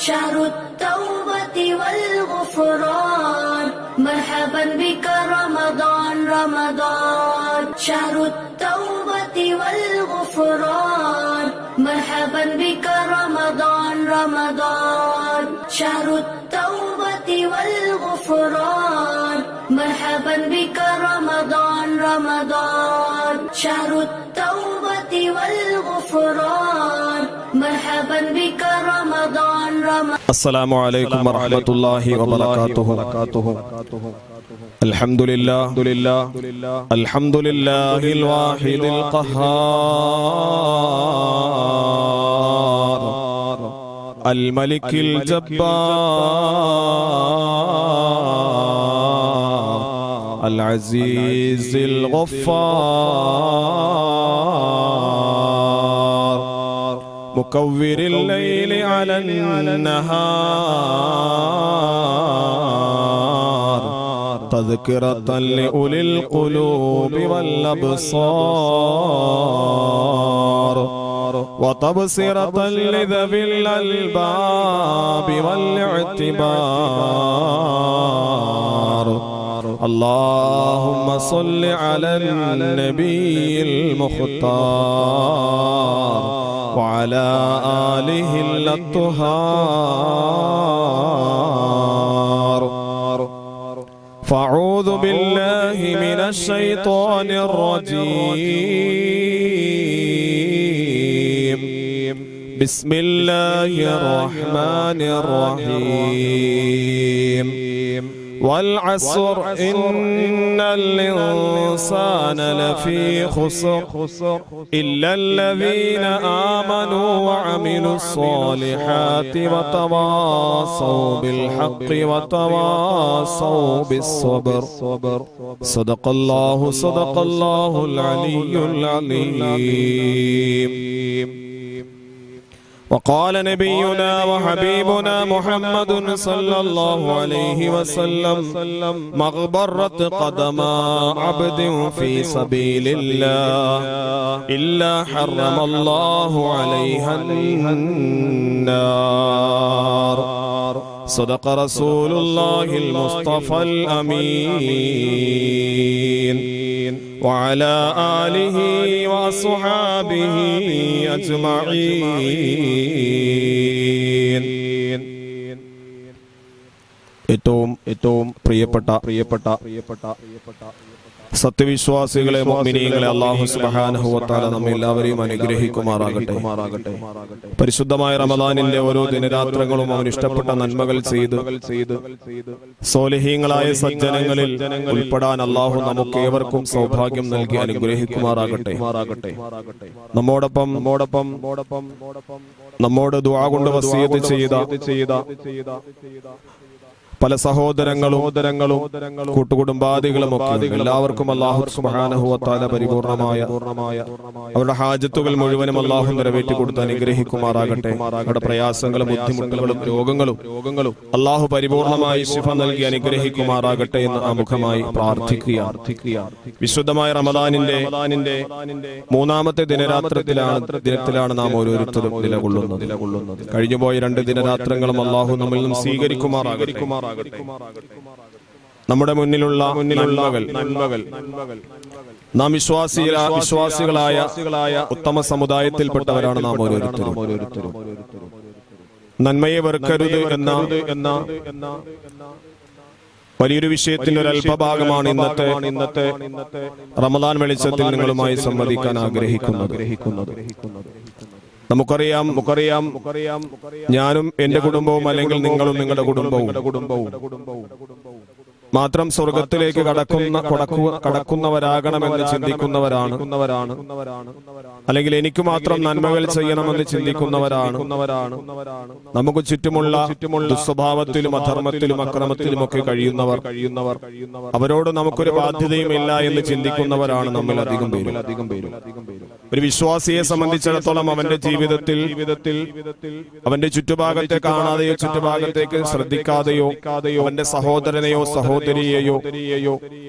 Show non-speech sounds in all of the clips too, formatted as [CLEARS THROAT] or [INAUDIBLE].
شهر التوبة والغفران. مرحبا بك رمضان رمضان. شهر التوبة والغفران. مرحبا بك رمضان رمضان. شهر التوبة والغفران. مرحبا بك رمضان رمضان. شهر التوبة والغفران. مرحبا بك رمضان السلام عليكم ورحمة الله وبركاته. الحمد لله. الحمد لله الواحد القهار. الملك الجبار. العزيز الغفار. مكور الليل على النهار. تذكرة لأولي القلوب والأبصار. وتبصرة لذوي الألباب والإعتبار. اللهم صل على النبي المختار. وعلى آله الطهار فأعوذ بالله من الشيطان الرجيم. بسم الله الرحمن الرحيم. والعصر إن الإنسان لفي خسر إلا الذين آمنوا وعملوا الصالحات وتواصوا بالحق وتواصوا بالصبر. صدق الله صدق الله العلي العظيم. وقال نبينا وحبيبنا محمد صلى الله عليه وسلم. مغبرة قدم عبد في سبيل الله. إلا حرم الله عليها النار. صدق رسول الله المصطفى الأمين وعلى آله وأصحابه أجمعين ഏറ്റവും ഏറ്റവും പ്രിയപ്പെട്ട പ്രിയപ്പെട്ട പ്രിയപ്പെട്ട പ്രിയപ്പെട്ട സത്യവിശ്വാസികളെ മോമിനിയങ്ങളെ അള്ളാഹു സുബ്ഹാനഹു വതആല നമ്മെ എല്ലാവരെയും അനുഗ്രഹിക്കുമാറാകട്ടെ. പരിശുദ്ധമായ റമദാനിന്റെ ഓരോ ദിനരാത്രങ്ങളും അവൻ ഇഷ്ടപ്പെട്ട നന്മകൾ ചെയ്ത് സോലഹീങ്ങളായ സജ്ജനങ്ങളിൽ ഉൾപ്പെടാൻ അള്ളാഹു നമുക്ക് ഏവർക്കും സൗഭാഗ്യം നൽകി അനുഗ്രഹിക്കുമാറാകട്ടെ. നമ്മോടൊപ്പം നമ്മോടൊപ്പം നമ്മോട് ദുആ കൊണ്ട് വസീയത്ത് ചെയ്ത ചെയ്ത പല സഹോദരങ്ങളും കൂട്ടുകുടുംബാദികളും എല്ലാവർക്കും അള്ളാഹു സുബാനഹുവത്താല പരിപൂർണമായ അവരുടെ ഹാജത്തുകൾ മുഴുവനും അള്ളാഹു നിറവേറ്റി കൊടുത്ത് അനുഗ്രഹിക്കുമാറാകട്ടെ. അവരുടെ പ്രയാസങ്ങളും ബുദ്ധിമുട്ടുകളും രോഗങ്ങളും രോഗങ്ങളും അള്ളാഹു പരിപൂർണമായി ശിഫ നൽകി അനുഗ്രഹിക്കുമാറാകട്ടെ എന്ന് ആമുഖമായി പ്രാർത്ഥിക്കുക. വിശുദ്ധമായ റമദാനിന്റെ മൂന്നാമത്തെ ദിനരാത്രത്തിലാണ് ദിനത്തിലാണ് നാം ഓരോരുത്തരും നിലകൊള്ളുന്നത്. കഴിഞ്ഞുപോയ രണ്ട് ദിനരാത്രങ്ങളും അള്ളാഹു നമ്മിൽ നിന്നും സ്വീകരിക്കുമാറാകട്ടെ. നമ്മുടെ മുന്നിലുള്ള മുന്നിലുള്ള നന്മകൾ. നാം വിശ്വാസിക വിശ്വാസികളായ ഉത്തമ സമുദായത്തിൽപ്പെട്ടവരാണ് നാം ഓരോരുത്തരും. ഓരോരുത്തരും നന്മയെ വെറുക്കരുത് എന്ന എന്ന വലിയൊരു വിഷയത്തിന്റെ ഒരു അല്പഭാഗമാണ് ഇന്നത്തെ ഇന്നത്തെ റമദാൻ വെളിച്ചത്തിൽ നിങ്ങളുമായി സംവദിക്കാൻ ആഗ്രഹിക്കുന്നത്. നമുക്കറിയാം നമുക്കറിയാം. നമുക്കറിയാം ഞാനും എന്റെ കുടുംബവും അല്ലെങ്കിൽ നിങ്ങളും നിങ്ങളുടെ കുടുംബവും. കുടുംബവും. മാത്രം സ്വർഗത്തിലേക്ക് കടക്കുന്ന കടക്കുന്നവരാകണമെന്ന് ചിന്തിക്കുന്നവരാണ്. അല്ലെങ്കിൽ എനിക്ക് മാത്രം നന്മകൾ ചെയ്യണമെന്ന് ചിന്തിക്കുന്നവരാണ്. നമുക്ക് ചുറ്റുമുള്ള ചുറ്റുമുള്ള ദുസ്വഭാവത്തിലും അധർമ്മത്തിലും അക്രമത്തിലും ഒക്കെ കഴിയുന്നവർ. കഴിയുന്നവർ. അവരോട് നമുക്കൊരു ബാധ്യതയും ഇല്ല എന്ന് ചിന്തിക്കുന്നവരാണ് നമ്മൾ അധികം പേരും. അധികം പേരും. ഒരു വിശ്വാസിയെ സംബന്ധിച്ചിടത്തോളം അവന്റെ ജീവിതത്തിൽ അവന്റെ ചുറ്റുഭാഗത്തെ കാണാതെയോ ചുറ്റുഭാഗത്തേക്ക് ശ്രദ്ധിക്കാതെയോ അവന്റെ സഹോദരനെയോ സഹോദരിയെയോ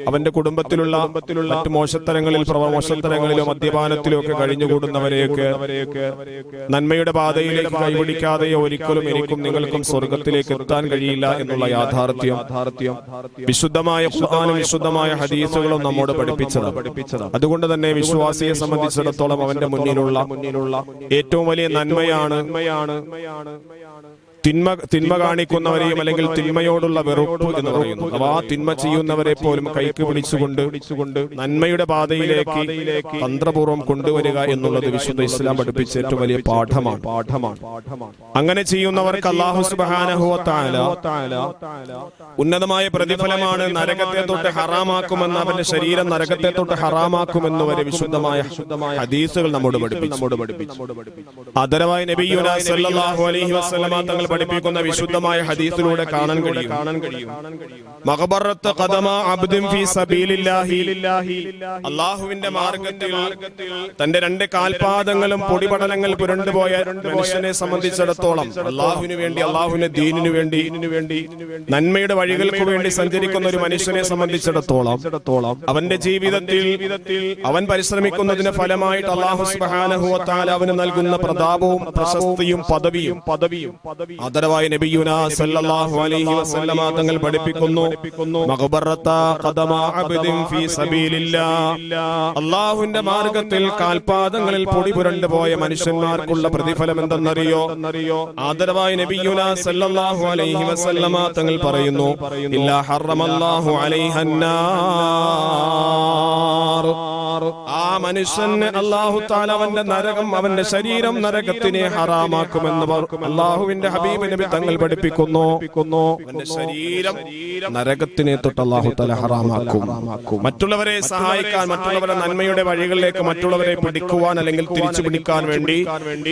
അവന്റെ കുടുംബത്തിലുള്ള മറ്റു മോശത്തരങ്ങളിൽ മോശത്തരങ്ങളിലോ മദ്യപാനത്തിലോ ഒക്കെ കഴിഞ്ഞുകൂടുന്നവരെയൊക്കെ നന്മയുടെ പാതയിലേക്ക് കൈപിടിക്കാതെയോ ഒരിക്കലും എനിക്കും നിങ്ങൾക്കും സ്വർഗത്തിലേക്ക് എത്താൻ കഴിയില്ല എന്നുള്ള യാഥാർത്ഥ്യം. വിശുദ്ധമായ ഖുർആാനും വിശുദ്ധമായ ഹദീസുകളും നമ്മോട് പഠിപ്പിച്ചത് അതുകൊണ്ട് തന്നെ വിശ്വാസിയെ സംബന്ധിച്ചിടത്തോളം അവന്റെ മുന്നിലുള്ള മുന്നിലുള്ള ഏറ്റവും വലിയ നന്മയാണ് തിന്മ തിന്മ കാണിക്കുന്നവരെയും അല്ലെങ്കിൽ തിന്മയോടുള്ള വെറുപ്പ് എന്ന് പറയുന്നു. അപ്പൊ ആ തിന്മ ചെയ്യുന്നവരെ പോലും കൈക്ക് പിടിച്ചുകൊണ്ട് നന്മയുടെ പാതയിലേക്ക് തന്ത്രപൂർവം കൊണ്ടുവരിക എന്നുള്ളത് വിശുദ്ധ ഇസ്ലാം പഠിപ്പിച്ച ഏറ്റവും വലിയ പാഠമാണ്. പാഠമാണ്. അങ്ങനെ ചെയ്യുന്നവർക്ക് അള്ളാഹു സുബാനഹുല ഉന്നതമായ പ്രതിഫലമാണ് നരകത്തെ തൊട്ട് ഹറാമാക്കുമെന്ന് അവന്റെ ശരീരം നരകത്തെ തൊട്ട് ഹറാമാക്കുമെന്ന് വരെ വിശുദ്ധമായ ശുദ്ധമായ ഹദീസുകൾ നമ്മോട് പഠിപ്പിച്ചു. നമ്മോട് പഠിപ്പിച്ചു. അതരവായ സല്ലല്ലാഹു അലൈഹി വസ്ലമ തങ്ങൾ പഠിപ്പിക്കുന്ന വിശുദ്ധമായ ഹദീസിലൂടെ കാണാൻ കഴിയും. കാണാൻ അബ്ദിൻ ഫി അല്ലാഹുവിന്റെ മാർഗത്തിൽ തന്റെ രണ്ട് കാൽപാദങ്ങളും പൊടിപടലങ്ങൾ പുരണ്ടുപോയ മനുഷ്യനെ സംബന്ധിച്ചിടത്തോളം അള്ളാഹുവിന് വേണ്ടി അള്ളാഹുവിന്റെ ദീനിനു വേണ്ടി വേണ്ടി നന്മയുടെ വഴികൾക്ക് വേണ്ടി സഞ്ചരിക്കുന്ന ഒരു മനുഷ്യനെ സംബന്ധിച്ചിടത്തോളം അവന്റെ ജീവിതത്തിൽ അവൻ പരിശ്രമിക്കുന്നതിന് ഫലമായിട്ട് അള്ളാഹു തആല അവന് നൽകുന്ന പ്രതാപവും പ്രശസ്തിയും പദവിയും പദവിയും. ആദരവായ നബിയുന സല്ലല്ലാഹു അലൈഹി വസല്ലമ തങ്ങൾ പഠിപ്പിക്കുന്നു. മഖബറത ഖദമ അബ്ദിൻ ഫീ സബീലില്ലാ. അല്ലാഹുവിന്റെ മാർഗത്തിൽ കാൽപാദങ്ങളിൽ പൊടി പുരണ്ടു പോയ മനുഷ്യന്മാർക്കുള്ള പ്രതിഫലം എന്തെന്നറിയോ? ആദരവായ നബിയുന സല്ലല്ലാഹു അലൈഹി വസല്ലമ തങ്ങൾ പറയുന്നു ഇല്ലാ ഹറമല്ലാഹു അലൈഹന്നാർ ആ മനുഷ്യന് അള്ളാഹു താല അവന്റെ നരകം അവന്റെ ശരീരം നരകത്തിനെ ഹറാമാക്കുമെന്ന് അള്ളാഹുവിന്റെ ഹബീബ് നബി തങ്ങൾ പഠിപ്പിക്കുന്നു. അവന്റെ ശരീരം നരകത്തിനെ തൊട്ട് അള്ളാഹു താല ഹറാമാക്കും. മറ്റുള്ളവരെ സഹായിക്കാൻ മറ്റുള്ളവരെ നന്മയുടെ വഴികളിലേക്ക് മറ്റുള്ളവരെ പിടിക്കുവാൻ അല്ലെങ്കിൽ തിരിച്ചു പിടിക്കാൻ വേണ്ടി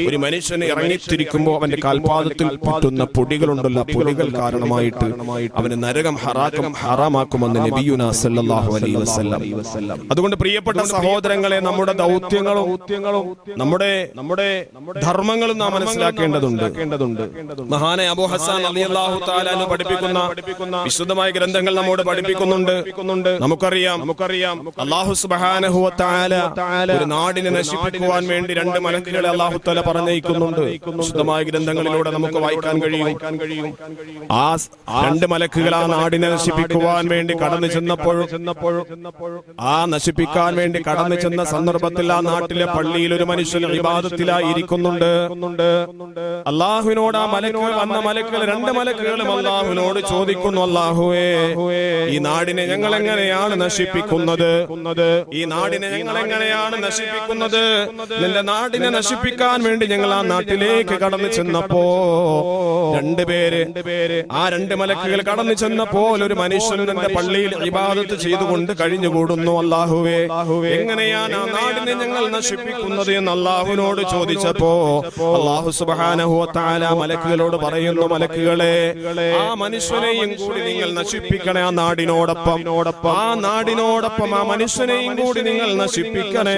ഒരു മനുഷ്യനെ ഇറങ്ങിത്തിരിക്കുമ്പോൾ അവന്റെ കാൽപാദത്തിൽ പറ്റുന്ന പൊടികളുണ്ടല്ലോ പൊടികൾ കാരണമായിട്ട് അവന് നരകം ഹറാക്കും ഹറാമാക്കുമെന്ന് നബിയുന അലൈഹി വസല്ലം. അതുകൊണ്ട് പ്രിയപ്പെട്ട സഹോദരങ്ങളെ നമ്മുടെ ദൗത്യങ്ങളും നമ്മുടെ നമ്മുടെ ധർമ്മങ്ങളും നാം മനസ്സിലാക്കേണ്ടതുണ്ട്. മഹാനെ അബു ഹസാൻ അലിയല്ലാഹു താലു പഠിപ്പിക്കുന്ന വിശുദ്ധമായ ഗ്രന്ഥങ്ങൾ നമ്മോട് പഠിപ്പിക്കുന്നുണ്ട്. നമുക്കറിയാം. നമുക്കറിയാം. അള്ളാഹു തആല ഒരു നാടിനെ നശിപ്പിക്കുവാൻ വേണ്ടി രണ്ട് മലക്കുകളെ അള്ളാഹു താല പറഞ്ഞയക്കുന്നുണ്ട്. വിശുദ്ധമായ ഗ്രന്ഥങ്ങളിലൂടെ നമുക്ക് വായിക്കാൻ കഴിയും. ആ രണ്ട് മലക്കുകൾ ആ നാടിനെ നശിപ്പിക്കുവാൻ വേണ്ടി കടന്നു ചെന്നപ്പോഴും ആ നശിപ്പിക്കാൻ വേണ്ടി കടന്നു ചെന്ന സന്ദർഭത്തിൽ ആ നാട്ടിലെ പള്ളിയിൽ ഒരു മനുഷ്യൻ വിവാദത്തിലായി ഇരിക്കുന്നുണ്ട് അള്ളാഹുവിനോട് ആ മലക്കുകൾ വന്ന മലക്കുകൾ രണ്ട് മലക്കുകളും അള്ളാഹുവിനോട് ചോദിക്കുന്നു അള്ളാഹുവേ ഈ നാടിനെ ഞങ്ങൾ എങ്ങനെയാണ് നശിപ്പിക്കുന്നത്? ഈ നാടിനെ ഞങ്ങൾ എങ്ങനെയാണ് നശിപ്പിക്കുന്നത്? നിന്റെ നാടിനെ നശിപ്പിക്കാൻ വേണ്ടി ഞങ്ങൾ ആ നാട്ടിലേക്ക് കടന്നു ചെന്നപ്പോ രണ്ടുപേര് ആ രണ്ട് മലക്കുകൾ കടന്നു ചെന്നപ്പോൾ ഒരു മനുഷ്യൻ നിന്റെ പള്ളിയിൽ വിവാദത്ത് ചെയ്തുകൊണ്ട് കഴിഞ്ഞുകൂടുന്നു. അള്ളാഹുവേ എങ്ങനെയാണ് നാടിനെ ഞങ്ങൾ നശിപ്പിക്കുന്നത് എന്ന് അള്ളാഹുവിനോട് ചോദിച്ചപ്പോ അള്ളാഹു തആല മലക്കുകളോട് പറയുന്നു മലക്കുകളെ ആ മനുഷ്യനെയും കൂടി നിങ്ങൾ നശിപ്പിക്കണേ ആ നാടിനോടൊപ്പം. ആ നാടിനോടൊപ്പം ആ മനുഷ്യനെയും കൂടി നിങ്ങൾ നശിപ്പിക്കണേ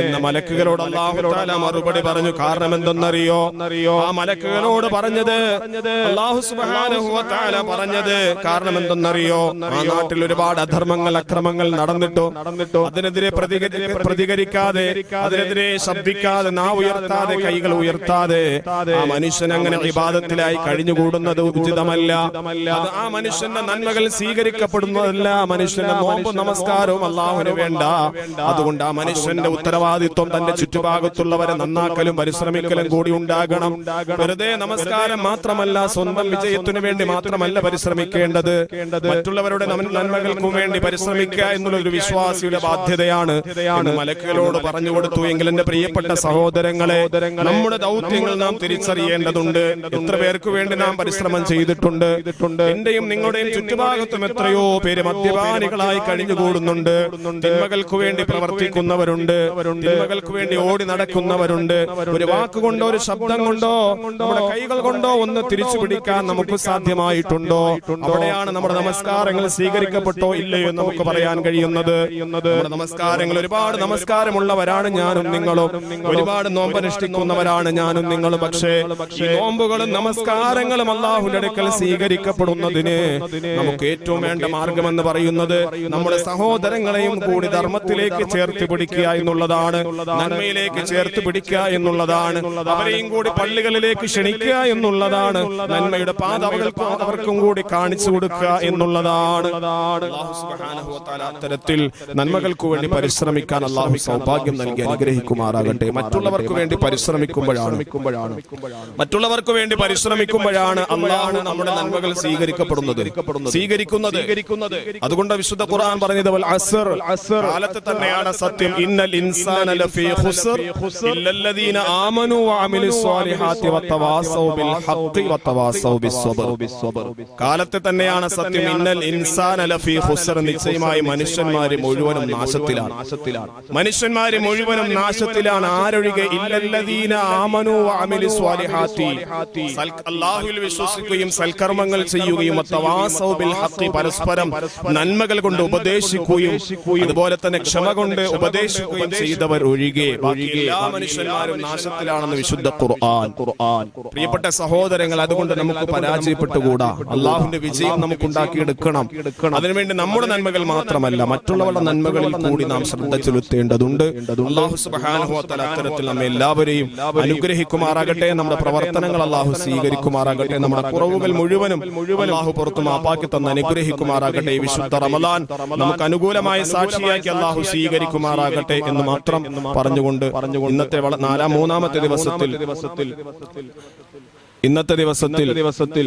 എന്ന് മലക്കുകളോട് അള്ളാഹുനോട് അല്ല മറുപടി പറഞ്ഞു. കാരണം എന്തെന്നറിയോ? ആ മലക്കുകളോട് പറഞ്ഞത് അള്ളാഹു തആല പറഞ്ഞത് കാരണം എന്തെന്നറിയോ? ആ നാട്ടിൽ ഒരുപാട് അധർമ്മങ്ങൾ അക്രമങ്ങൾ നടന്നിട്ടോ നടന്നിട്ടോ അതിനെതിരെ പ്രതികരി- പ്രതികരിക്കാതെ അതിനെതിരെ ശബ്ദിക്കാതെ നാ ഉയർത്താതെ കൈകൾ ഉയർത്താതെ ആ മനുഷ്യൻ അങ്ങനെ വിവാദത്തിലായി കഴിഞ്ഞുകൂടുന്നത് ഉചിതമല്ല. ആ മനുഷ്യന്റെ നന്മകൾ സ്വീകരിക്കപ്പെടുന്നതല്ല. മനുഷ്യന്റെ നോമ്പ് നമസ്കാരവും അള്ളാഹുവിന് വേണ്ട. അതുകൊണ്ട് ആ മനുഷ്യന്റെ ഉത്തരവാദിത്വം തന്റെ ചുറ്റുഭാഗത്തുള്ളവരെ നന്നാക്കലും പരിശ്രമിക്കലും കൂടി ഉണ്ടാകണം. വെറുതെ നമസ്കാരം മാത്രമല്ല സ്വന്തം വിജയത്തിനു വേണ്ടി മാത്രമല്ല പരിശ്രമിക്കേണ്ടത്. മറ്റുള്ളവരുടെ നന്മ- നന്മകൾക്കും വേണ്ടി പരിശ്രമിക്കുക എന്നുള്ള വിശ്വാസിയുടെ വിശ്വാസിയുടെ ബാധ്യതയാണ് എന്ന് മലക്കുകളോട് പറഞ്ഞു കൊടുത്തു എങ്കിൽ എന്റെ പ്രിയപ്പെട്ട സഹോദരങ്ങളെ നമ്മുടെ ദൗത്യങ്ങൾ നാം തിരിച്ചറിയേണ്ടതുണ്ട്. എത്ര പേർക്ക് വേണ്ടി നാം പരിശ്രമം ചെയ്തിട്ടുണ്ട്? എന്റെയും നിങ്ങളുടെയും ചുറ്റുഭാഗത്തും എത്രയോ പേര് മദ്യപാനികളായി കഴിഞ്ഞുകൂടുന്നുണ്ട്. തിന്മകൾക്ക് വേണ്ടി പ്രവർത്തിക്കുന്നവരുണ്ട്. തിന്മകൾക്ക് വേണ്ടി ഓടി നടക്കുന്നവരുണ്ട്. ഒരു വാക്കുകൊണ്ടോ ഒരു ശബ്ദം കൊണ്ടോ നമ്മുടെ കൈകൾ കൊണ്ടോ ഒന്ന് തിരിച്ചു പിടിക്കാൻ നമുക്ക് സാധ്യമായിട്ടുണ്ടോ? അവിടെയാണ് നമ്മുടെ നമസ്കാരങ്ങൾ സ്വീകരിക്കപ്പെട്ടോ ഇല്ലയോ എന്ന് നമുക്ക് പറയാൻ കഴിയുന്നത്? നമസ്കാരം നമസ്കാരങ്ങൾ. ഒരുപാട് നമസ്കാരമുള്ളവരാണ് ഞാനും നിങ്ങളും. ഒരുപാട് നോമ്പനുഷ്ഠിക്കുന്നവരാണ് ഞാനും നിങ്ങളും. പക്ഷേ ഈ നോമ്പുകളും നമസ്കാരങ്ങളും അള്ളാഹുന്റെ അടുക്കൽ സ്വീകരിക്കപ്പെടുന്നതിന് നമുക്ക് ഏറ്റവും വേണ്ട മാർഗമെന്ന് പറയുന്നത് നമ്മുടെ സഹോദരങ്ങളെയും കൂടി ധർമ്മത്തിലേക്ക് ചേർത്ത് പിടിക്കുക എന്നുള്ളതാണ്. നന്മയിലേക്ക് ചേർത്ത് പിടിക്കുക എന്നുള്ളതാണ്. അവരെയും കൂടി പള്ളികളിലേക്ക് ക്ഷണിക്കുക എന്നുള്ളതാണ്. നന്മയുടെ പാത അവർക്ക് അവർക്കും കൂടി കാണിച്ചു കൊടുക്കുക എന്നുള്ളതാണ്. അത്തരത്തിൽ നന്മകൾക്ക് വേണ്ടി പരിശ്രമിക്കാൻ അള്ളാഹു സൗഭാഗ്യം നൽകി അനുഗ്രഹിക്കുമാറാകട്ടെ. മറ്റുള്ളവർക്ക് വേണ്ടി പരിശ്രമിക്കുമ്പോഴാണ്. മറ്റുള്ളവർക്ക് വേണ്ടി പരിശ്രമിക്കുമ്പോഴാണ് അള്ളാഹു നമ്മുടെ നന്മകൾ സ്വീകരിക്കപ്പെടുന്നത്. സ്വീകരിക്കുന്നത്. അതുകൊണ്ട് വിശുദ്ധ ഖുർആൻ പറഞ്ഞത് അസ്ർ. കാലത്ത് തന്നെയാണ് സത്യം. ഇന്നൽ ഇൻസാന ലഫീ ഖുസ്ർ. ഇല്ലല്ലദീന ആമനു വഅമിലു വതവാസൗ ബിൽ ഹഖ് വതവാസൗ ബിസ്സബ്ർ കാലത്ത് തന്നെയാണ് സത്യം. ഇന്നൽ ഇൻസാന ലഫീ ഖുസ്ർ. നിശ്ചയമായി മനുഷ്യന്മാര് മുഴുവനും നാശത്തിലാണ്. മനുഷ്യന്മാര് മുഴുവനും നാശത്തിലാണ്. ആരൊഴികെ? ഇല്ലല്ലദീന ആമനു വഅമിലു സ്വാലിഹാത്തി. അല്ലാഹുവിൽ വിശ്വസിക്കുകയും സൽക്കർമ്മങ്ങൾ ചെയ്യുകയും തവാസൗബിൽ ഹഖ് പരസ്പരം നന്മകൾ കൊണ്ട് ഉപദേശിക്കുകയും അതുപോലെ തന്നെ ക്ഷമ കൊണ്ട് ഉപദേശിക്കുകയും ചെയ്തവർ ഒഴികെ. എല്ലാ മനുഷ്യന്മാരും നാശത്തിലാണെന്ന് വിശുദ്ധ ഖുർആൻ. ഖുർആൻ. പ്രിയപ്പെട്ട സഹോദരങ്ങൾ അതുകൊണ്ട് നമുക്ക് പരാജയപ്പെട്ടുകൂടാ. അള്ളാഹുവിന്റെ വിജയം നമുക്ക് ഉണ്ടാക്കിയെടുക്കണം അതിനുവേണ്ടി നമ്മുടെ നന്മകൾ മാത്രമല്ല മറ്റുള്ളവരുടെ നന്മകളിൽ കൂടി നാം ശ്രദ്ധ ചെലുത്തേണ്ടതുണ്ട് അള്ളാഹു അത്തരത്തിൽ നമ്മെ എല്ലാവരെയും അനുഗ്രഹിക്കുമാറാകട്ടെ. നമ്മുടെ പ്രവർത്തനങ്ങൾ അള്ളാഹു സ്വീകരിക്കുമാറാകട്ടെ. നമ്മുടെ കുറവുകൾ മുഴുവനും അള്ളാഹു പുറത്തു മാപ്പാക്കി തന്ന് അനുഗ്രഹിക്കുമാറാകട്ടെ. വിശുദ്ധ റമദാൻ നമുക്ക് അനുകൂലമായ സാക്ഷിയാക്കി അള്ളാഹു സ്വീകരിക്കുമാറാകട്ടെ എന്ന് മാത്രം പറഞ്ഞുകൊണ്ട് ഇന്നത്തെ നാലാം മൂന്നാമത്തെ ദിവസത്തിൽ ഇന്നത്തെ ദിവസത്തിൽ ദിവസത്തിൽ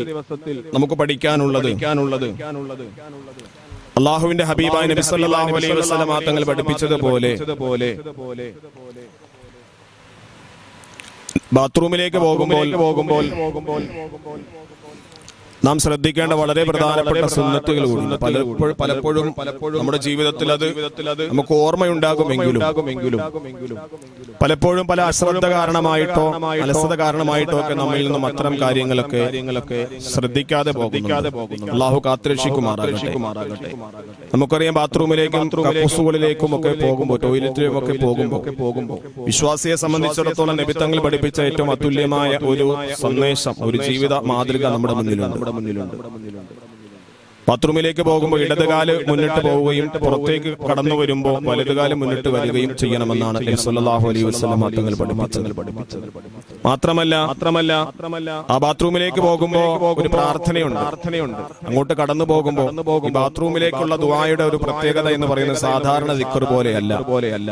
നമുക്ക് പഠിക്കാനുള്ളത് അള്ളാഹുവിന്റെ ഹബീബായ നബി സല്ലല്ലാഹു അലൈഹി വസല്ലം തങ്ങൾ പഠിപ്പിച്ചതുപോലെ ബാത്റൂമിലേക്ക് പോകുമ്പോൾ പോകുമ്പോൾ നാം ശ്രദ്ധിക്കേണ്ട വളരെ പ്രധാനപ്പെട്ട സുന്നത്തുകൾ കൂടി പലപ്പോഴും പലപ്പോഴും നമ്മുടെ ജീവിതത്തിൽ അത് നമുക്ക് ഓർമ്മയുണ്ടാകുമെങ്കിലും പലപ്പോഴും പല അശ്രദ്ധ കാരണമായിട്ടോ അലസത കാരണമായിട്ടോ ഒക്കെ നമ്മിൽ നിന്നും അത്തരം കാര്യങ്ങളൊക്കെ ശ്രദ്ധിക്കാതെ അള്ളാഹു കാത്തുരക്ഷിക്കുമാറാകട്ടെ. നമുക്കറിയാം ബാത്റൂമിലേക്കും കക്കൂസുകളിലേക്കും ഒക്കെ പോകുമ്പോൾ ടോയ്ലറ്റിലും ഒക്കെ പോകുമ്പോൾ പോകുമ്പോൾ വിശ്വാസിയെ സംബന്ധിച്ചിടത്തോളം നിബിത്തങ്ങൾ പഠിപ്പിച്ച ഏറ്റവും അതുല്യമായ ഒരു സന്ദേശം ഒരു ജീവിത മാതൃക നമ്മുടെ മുന്നിലുണ്ട്. നമ്മുടെ മുന്നിലുണ്ട്. ബാത്റൂമിലേക്ക് പോകുമ്പോൾ ഇടതുകാൽ മുന്നിട്ട് പോവുകയും പുറത്തേക്ക് കടന്നു വരുമ്പോൾ വലതുകാൽ മുന്നിട്ട് വരികയും ചെയ്യണമെന്നാണ് സല്ലല്ലാഹു അലൈഹി വസല്ലം തങ്ങൾ പഠിപ്പിച്ചത്. മാത്രമല്ല മാത്രമല്ല ആ ബാത്റൂമിലേക്ക് പോകുമ്പോൾ ഒരു പ്രാർത്ഥനയുണ്ട്. പ്രാർത്ഥനയുണ്ട്. അങ്ങോട്ട് കടന്നു പോകുമ്പോൾ ഈ ബാത്റൂമിലേക്കുള്ള ദുആയുടെ ഒരു പ്രത്യേകത എന്ന് പറയുന്നത് സാധാരണ ദിക്കർ പോലെയല്ല. പോലെയല്ല.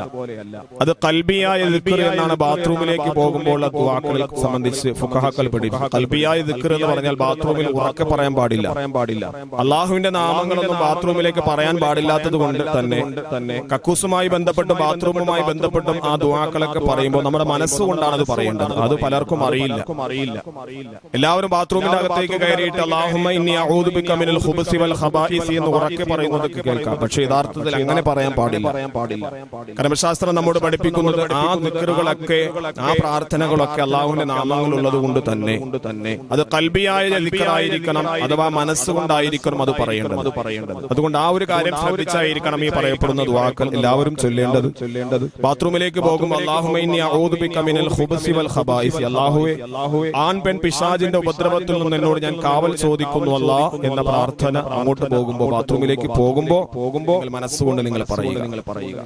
അത് കൽബിയായ ദിക്കർ എന്നാണ് ബാത്റൂമിലേക്ക് പോകുമ്പോൾ ഉള്ള ദുആക്കളെ സംബന്ധിച്ച് ഫുഖഹാക്കൾ പഠിക്കും കൽബിയായ ദിക്കർ എന്ന് പറഞ്ഞാൽ ബാത്റൂമിൽ ഉറക്കെ പറയാൻ പാടില്ല. പറയാൻ പാടില്ല. അള്ളാഹുവിന്റെ നാമങ്ങളൊന്നും ബാത്റൂമിലേക്ക് പറയാൻ പാടില്ലാത്തത് കൊണ്ട് തന്നെ തന്നെ കക്കൂസുമായി ബന്ധപ്പെട്ടും ബാത്റൂമുമായി ബന്ധപ്പെട്ടും ആ ദുവാക്കളൊക്കെ പറയുമ്പോൾ നമ്മുടെ മനസ്സുകൊണ്ടാണ് അത് പറയേണ്ടത്. അത് പലർക്കും അറിയില്ല. എല്ലാവരും ബാത്റൂമിന്റെ അകത്തേക്ക് കയറിയിട്ട് അള്ളാഹുമിന് വൽ എന്ന് ഉറക്കെ പറയുന്നത് കേൾക്കാം. പക്ഷേ യഥാർത്ഥത്തിൽ അങ്ങനെ പറയാൻ പാടില്ല. കർമ്മശാസ്ത്രം നമ്മോട് പഠിപ്പിക്കുന്നത് ആ നിക്കറുകളൊക്കെ ആ പ്രാർത്ഥനകളൊക്കെ അള്ളാഹുവിന്റെ നാമങ്ങൾ ഉള്ളത് കൊണ്ട് തന്നെ. തന്നെ. അത് കൽബിയായ നിക്കറായിരിക്കണം അഥവാ മനസ്സുകൊണ്ടായിരിക്കണം. അത് പറയേണ്ടത്. അതുകൊണ്ട് ആ ഒരു കാര്യം ശ്രദ്ധിച്ചായിരിക്കണം ഈ പറയപ്പെടുന്ന ദുവാക്കൾ എല്ലാവരും ചൊല്ലേണ്ടത്. ചൊല്ലേണ്ടത്. ബാത്റൂമിലേക്ക് പോകുമ്പോൾ ആൺ പെൺ പിശാജിന്റെ ഉപദ്രവത്തിൽ നിന്ന് എന്നോട് ഞാൻ കാവൽ ചോദിക്കുന്നു അല്ലാ എന്ന പ്രാർത്ഥന അങ്ങോട്ട് പോകുമ്പോൾ ബാത്റൂമിലേക്ക് പോകുമ്പോ പോകുമ്പോ മനസ്സുകൊണ്ട് നിങ്ങൾ പറയുക. നിങ്ങൾ പറയുക.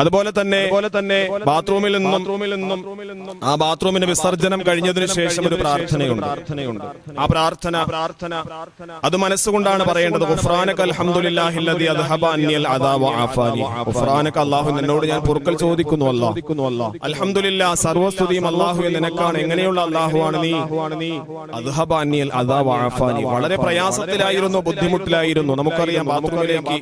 അതുപോലെ തന്നെ അതുപോലെ തന്നെ ബാത്റൂമിൽ നിന്നും റൂമിൽ നിന്നും ആ ബാത്റൂമിന്റെ വിസർജനം കഴിഞ്ഞതിന് ശേഷം ഒരു പ്രാർത്ഥനയുണ്ട്. പ്രാർത്ഥനയുണ്ട്. ആ പ്രാർത്ഥന പ്രാർത്ഥന അത് മനസ്സുകൊണ്ടാണ് പറയേണ്ടത്. ഗുഫ്രാനക അല്ലാഹു നിന്നോട് ഞാൻ പൊറുക്കൽ ചോദിക്കുന്നു അല്ലാ അൽഹംദുലില്ലാ സർവസ്തുതിയും അല്ലാഹുവേ നിനക്കാണ്. എങ്ങനെയുള്ള അല്ലാഹുവാണ് നീ? അദ്ഹബാനിയൽ അന്നിയൽ അദാ വഅഫാനി വളരെ പ്രയാസത്തിലായിരുന്നു ബുദ്ധിമുട്ടിലായിരുന്നു. നമുക്കറിയാം ബാത്റൂമിലേക്ക്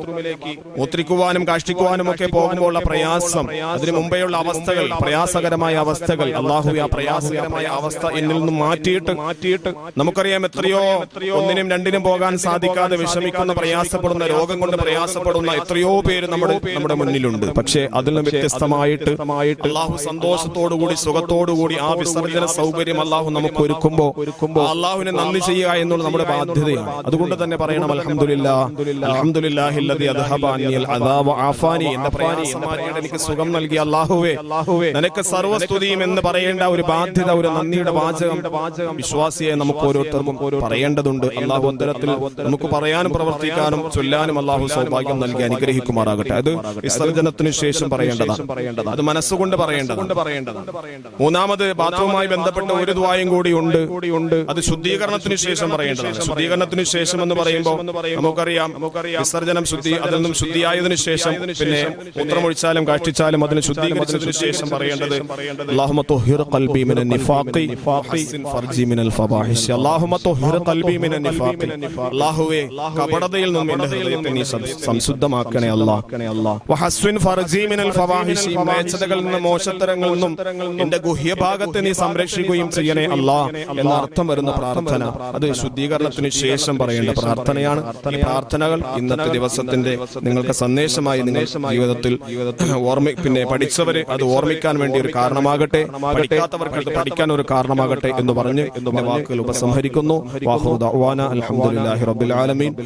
മൂത്രിക്കുവാനും കാഷ്ടിക്കുവാനും ഒക്കെ പോകുമ്പോഴുള്ള പ്രയാസം. അതിനു മുമ്പെയുള്ള അവസ്ഥകൾ പ്രയാസകരമായ അവസ്ഥകൾ. അള്ളാഹു ആ പ്രയാസകരമായ അവസ്ഥ എന്നിൽ നിന്നും മാറ്റിയിട്ട് മാറ്റിയിട്ട് നമുക്കറിയാം എത്രയോ ഒന്നിനും രണ്ടിനും പോകാൻ സാധിക്കാതെ വിഷമിക്കുന്ന വിഷമിക്കുന്ന പ്രയാസപ്പെടുന്ന രോഗം കൊണ്ട് പ്രയാസപ്പെടുന്ന എത്രയോ പേര് നമ്മുടെ നമ്മുടെ മുന്നിലുണ്ട്. പക്ഷേ അതിൽ നിന്ന് വ്യത്യസ്തമായിട്ട് അള്ളാഹു സന്തോഷത്തോടുകൂടി സുഖത്തോടുകൂടി ആ വിസർജന സൗകര്യം അള്ളാഹു നമുക്ക് ഒരുക്കുമ്പോ ഒരുക്കുമ്പോ അള്ളാഹുവിനെ നന്ദി ചെയ്യുക എന്നുള്ളത് നമ്മുടെ ബാധ്യതയാണ്. അതുകൊണ്ട് തന്നെ പറയണം എനിക്ക് സുഖം നൽകി അള്ളാഹുവേ. നിനക്ക് സർവസ്തുതിയും എന്ന് പറയേണ്ട ഒരു ബാധ്യത ഒരു നന്ദിയുടെ വാചകം വാചകം വിശ്വാസിയെ നമുക്ക് ഓരോരുത്തർക്കും പറയേണ്ടതുണ്ട്. അള്ളാഹു അത്തരത്തിൽ നമുക്ക് പറയാനും പ്രവർത്തിക്കാനും ചൊല്ലാനും അള്ളാഹു സൗഭാഗ്യം നൽകി അനുഗ്രഹിക്കുമാറാകട്ടെ. അത് വിസർജനത്തിന് ശേഷം പറയേണ്ടതാണ്. അത് മനസ്സുകൊണ്ട് പറയേണ്ടതാണ്. മൂന്നാമത് ബാത്റൂമുമായി ബന്ധപ്പെട്ട ഒരു ദ്വായം കൂടി ഉണ്ട്. അത് ശുദ്ധീകരണത്തിന് ശേഷം പറയേണ്ടതാണ്. ശുദ്ധീകരണത്തിന് ശേഷം എന്ന് പറയുമ്പോൾ നമുക്കറിയാം വിസർജനം ശുദ്ധി അതൊന്നും ശുദ്ധിയായതിനു ശേഷം പിന്നെ മൂത്രമൊഴിച്ചാലും കാഷ്ടിച്ചാലും അതിന് ശുദ്ധീകരിച്ചതിനു ശേഷം പറയേണ്ടത് അല്ലാഹുമ്മ തുഹിർ കപടതയിൽ നിന്നും എന്റെ ഹൃദയത്തെ നീ സംശുദ്ധമാക്കണേ ഫവാഹിഷ് നിന്നും മോശത്തരങ്ങളിൽ നിന്നും എന്റെ ഗുഹ്യഭാഗത്തെ നീ സംരക്ഷിക്കുകയും ചെയ്യണേ അല്ലാ. എന്ന അർത്ഥം വരുന്ന പ്രാർത്ഥന. അത് ശുദ്ധീകരണത്തിന് ശേഷം പറയേണ്ട പ്രാർത്ഥനയാണ്. ഈ പ്രാർത്ഥനകൾ ഇന്നത്തെ ദിവസത്തിന്റെ നിങ്ങൾക്ക് സന്ദേശമായി നിങ്ങൾ ജീവിതത്തിൽ [CLEARS THROAT] ഓർമ്മ [CLEARS THROAT] പിന്നെ പഠിച്ചവര് അത് ഓർമ്മിക്കാൻ വേണ്ടി ഒരു കാരണമാകട്ടെ. പഠിക്കാത്തവർക്ക് അത് പഠിക്കാൻ ഒരു കാരണമാകട്ടെ എന്ന് പറഞ്ഞ് വാക്കുകൾ ഉപസംഹരിക്കുന്നു. വാഹു ദഅ്വാന.